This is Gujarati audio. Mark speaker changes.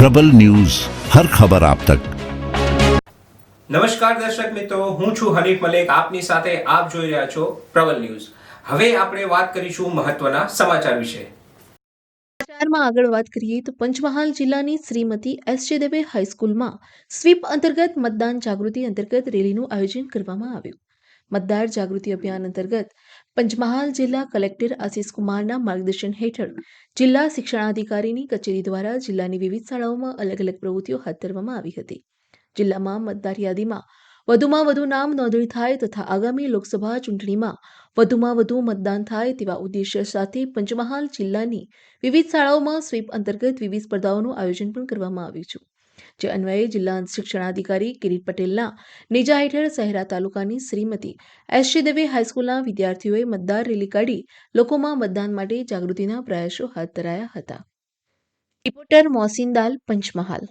Speaker 1: પ્રબલ ન્યૂઝ હર ખબર આપ તક.
Speaker 2: નમસ્કાર દર્શક મિત્રો હું છું હરીફ મલેક. આપની સાથે આપ જોઈ રહ્યા છો પ્રબલ ન્યૂઝ. હવે આપણે વાત કરીશું મહત્વના સમાચાર વિશે.
Speaker 3: સમાચારમાં આગળ વાત કરીએ તો પંચમહાલ જિલ્લાની શ્રીમતી એસ જે દેવે હાઈસ્કૂલમાં સ્વીપ અંતર્ગત મતદાન જાગૃતિ અંતર્ગત રેલીનું આયોજન કરવામાં આવ્યું. મતદાર જાગૃતિ અભિયાન અંતર્ગત પંચમહાલ જિલ્લા કલેક્ટર આશિષ કુમારના માર્ગદર્શન હેઠળ જિલ્લા શિક્ષણાધિકારીની કચેરી દ્વારા જિલ્લાની વિવિધ શાળાઓમાં અલગ અલગ પ્રવૃત્તિઓ હાથ ધરવામાં આવી હતી. જિલ્લામાં મતદાર યાદીમાં વધુમાં વધુ નામ નોંધણી થાય તથા આગામી લોકસભા ચૂંટણીમાં વધુમાં વધુ મતદાન થાય તેવા ઉદ્દેશ્ય સાથે પંચમહાલ જિલ્લાની વિવિધ શાળાઓમાં સ્વીપ અંતર્ગત વિવિધ સ્પર્ધાઓનું આયોજન પણ કરવામાં આવ્યું છે. જે અન્વયે જિલ્લા શિક્ષણાધિકારી કિરીટ પટેલના નેજા હેઠળ સહેરા તાલુકાની શ્રીમતી એસ જે દવે હાઈસ્કૂલના વિદ્યાર્થીઓએ મતદાર રેલી કાઢી લોકોમાં મતદાન માટે જાગૃતિના પ્રયાસો હાથ ધરાયા હતા. રિપોર્ટર મોહસિન દાલ, પંચમહાલ.